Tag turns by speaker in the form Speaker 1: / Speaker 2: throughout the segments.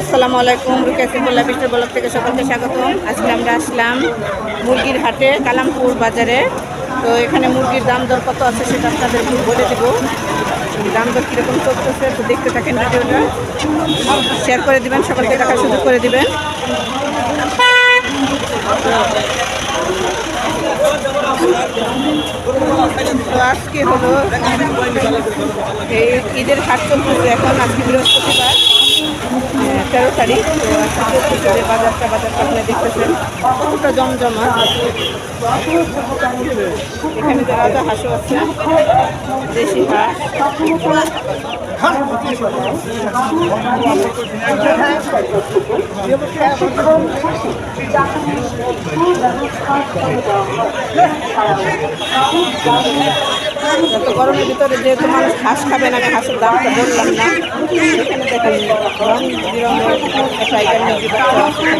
Speaker 1: আসসালামু আলাইকুম বল্লা বিষ্ণু ব্লক থেকে সকলকে স্বাগতম। আজকে আমরা আসলাম মুরগির হাটে, কালামপুর বাজারে। তো এখানে মুরগির দাম দর কত আছে সেটা আপনাদের একটু বলে দেব। দাম দর কীরকম চলতেছে তো দেখতে থাকেন শেয়ার করে দিবেন, সকলকে দেখার সুযোগ করে দিবেন। তো আজকে হলো এই ঈদের হাট এখন আজকে বৃহস্পতিবার। আহ, তেরো তারিখ বাজারটা বাজারটা আপনি দেখতেছেন। কতটা জমজমা এখানে যারা হাঁসও আছে দেশি হাঁস। গরমের ভিতরে যেহেতু মানুষ হাঁস খাবে না হাঁসের দামটা বললাম না, এখানে দেখেন রং বিরঙের টাইগার দেখা শুরু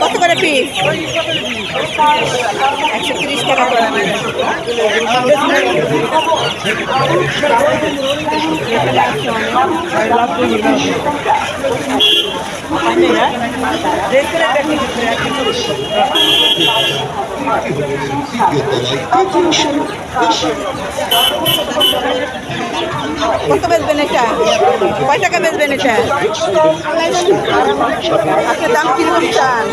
Speaker 1: কত করে পিস একশো তিরিশ টাকা করে কত বেচবেন এটা? কয় টাকা বেচবেন এটা? আপনি দাম কীরকম চান?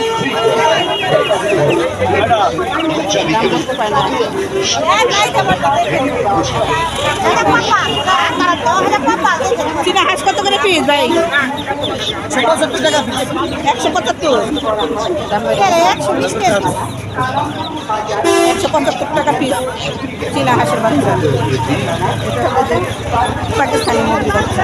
Speaker 1: চীনা হাঁস কত করে পিস ভাই? একশো পঁচাত্তর। দাম একশো পঁচাত্তর টাকা পিস চীনা হাঁসের বাচ্চা। পাকিস্তানি মুরগি বাচ্চা।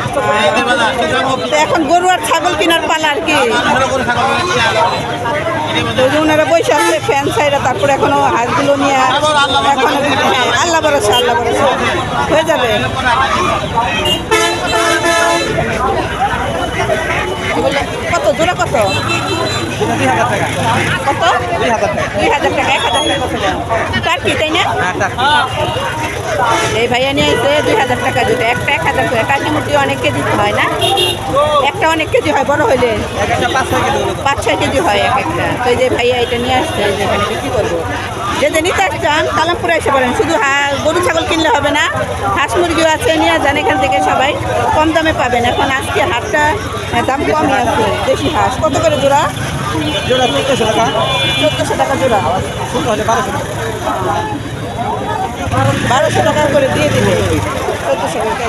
Speaker 1: এখন গরু আর ছাগল কেনার পালা আর কি?
Speaker 2: মানুষের করে থাকা
Speaker 1: তো যে ওনারা বসে আছে ফ্যান সাইডে তারপরে এখনও হাঁসগুলো নিয়ে এখন হ্যাঁ, আল্লাহ ভরসা আল্লাহ ভরসা হয়ে যাবে। কত? জোড়া কত? কত? দুই হাজার টাকা এক হাজার টাকা তার কি তাই না? এই ভাইয়া নিয়ে এসে দুই হাজার টাকা দিতে একটা এক হাজার করে। কাকি মুরগি অনেক কেজি হয় না? একটা অনেক কেজি হয় বড় হইলে? পাঁচ ছয় কেজি হয় এক একটা। তো এই যে ভাইয়া এটা নিয়ে আসছে বিক্রি করব। যে যে নিতে চান কালামপুরে এসে পারেন শুধু হা- গরু ছাগল কিনলে হবে না হাঁস মুরগিও আছে নিয়ে যান এখান থেকে সবাই। কম দামে পাবেন। এখন আজকে হাটটা আহ, দাম কমই আছে দেশি হাঁস। কত করে জোড়া?
Speaker 2: জোড়া চোদ্দশো টাকা।
Speaker 1: চোদ্দোশো টাকা জোড়া।
Speaker 2: ছোট হলে বারোশো টাকা।
Speaker 1: বারোশো টাকা করে দিয়ে দিবে চোদ্দোশো টাকা।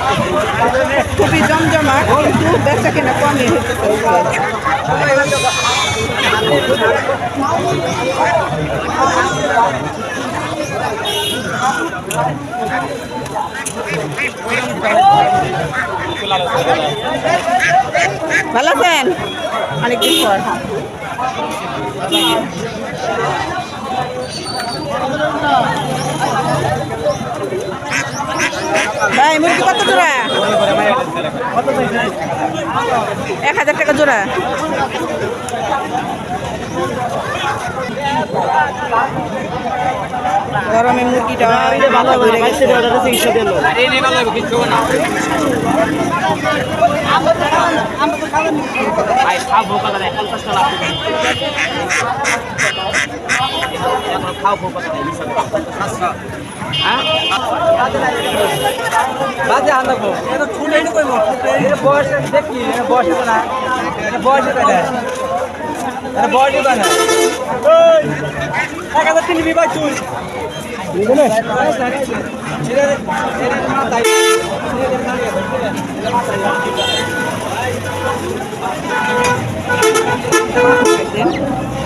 Speaker 1: খুবই জমজমা কিন্তু বেচা কেনা কমই হচ্ছে ভালো আছেন? পর। ভাই মুরগি কত জোড়া? এক হাজার টাকা জোড়া। গরমে মুরগিটা ভালো হয়ে গেছে
Speaker 3: বাজে এটা বয়স দেখি বয়স না। বয়স বয়স দিবা না এক হাজার তিন বিবাহ চুল
Speaker 1: Thank you.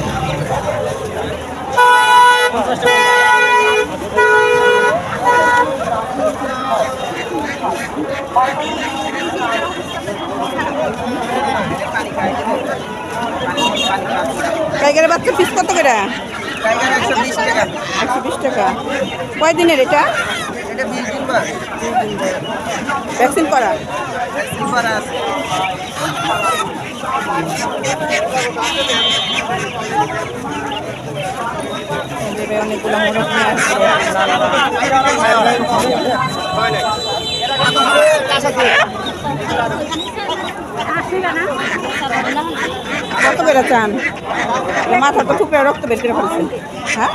Speaker 3: টাইগার একশো বিশ টাকা।
Speaker 1: একশো বিশ টাকা কয় এটা? ভ্যাকসিন করা?
Speaker 3: ভ্যাকসিন করা আছে
Speaker 1: অনেকগুলো মোরগ নিয়ে আসছে। কত করে চান? মাথা তো টুকরে রক্ত বের করে ফেলছেন হ্যাঁ?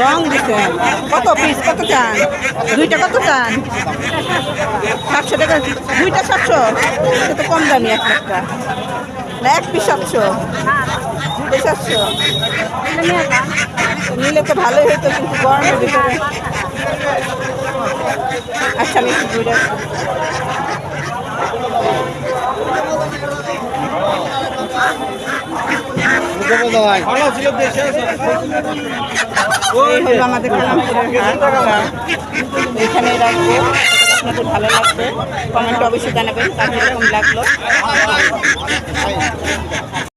Speaker 1: রং দিচ্ছেন কত পিস কত চান? দুইটা কত চান? সাতশো টাকা। দুইটা সাতশো? এটা তো কম দামি একটা একটা। না, এক পিস সাতশো। দুইটা সাতশো। নিলে তো ভালোই হতো কিন্তু গরমের ভিতরে আচ্ছা আমি একটু আমাদের এখানে রাখব আপনাদের ভালো লাগবে কমেন্ট অবশ্যই জানাবেন কার কীরকম লাগল।